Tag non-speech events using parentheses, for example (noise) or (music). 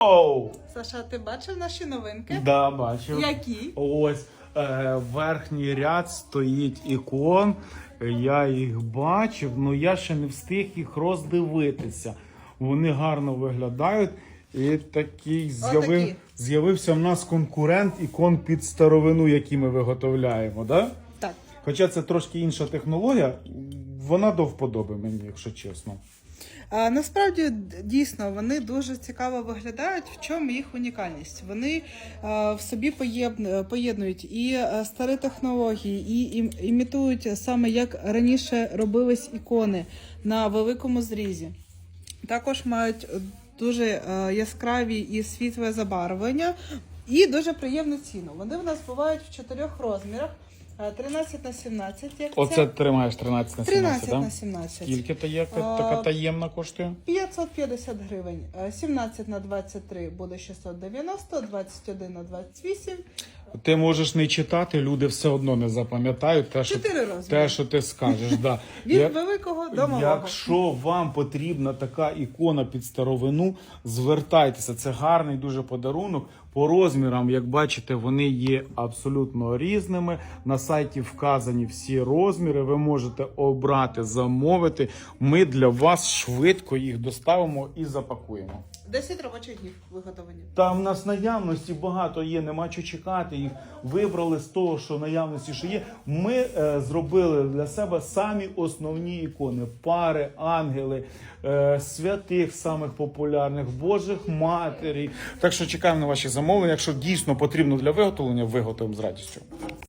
Оу! Саша, ти бачив наші новинки? Да, бачив. Які? Ось е, верхній ряд стоїть ікон. Я їх бачив, але я ще не встиг їх роздивитися. Вони гарно виглядають. І такий з'явив, з'явився в нас конкурент ікон під старовину, які ми виготовляємо. Да? Так. Хоча це трошки інша технологія, вона до вподоби мені, якщо чесно. Насправді дійсно вони дуже цікаво виглядають. В чому їх унікальність? Вони в собі поєднують і старі технології, і ім- імітують саме як раніше робились ікони на великому зрізі. Також мають е, дуже е, яскраві і світле забарвлення, і дуже приємну ціну. Вони в нас бувають в чотирьох розмірах: е, 13 на 17, як Оце тримаєш 13 на 17, 13 так? на 17. Скільки та є А, така таємна коштує? 550 гривень. Е, 17 на 23 буде 690, 21 на 28. Ти можеш не читати, люди все одно не запам'ятають те, що, Чотири те, що ти скажеш. Да. (laughs) Від Я- великого до малого. Якщо вам потрібна така ікона під старовину, звертайтеся. Це гарний дуже подарунок. По розмірам, як бачите, вони є абсолютно різними. На сайті вказані всі розміри. Ви можете обрати, замовити. Ми для вас швидко їх доставимо і запакуємо. 10 робочих днів виготовлення. Там в нас наявності багато є, нема чого чекати. Їх вибрали з того, що наявності що є. Ми е, зробили для себе самі основні ікони: пари, ангели, е, святих самих популярних, Божих матері. Так що чекаємо на ваші замовлення. Якщо дійсно потрібно для виготовлення, виготовимо з радістю.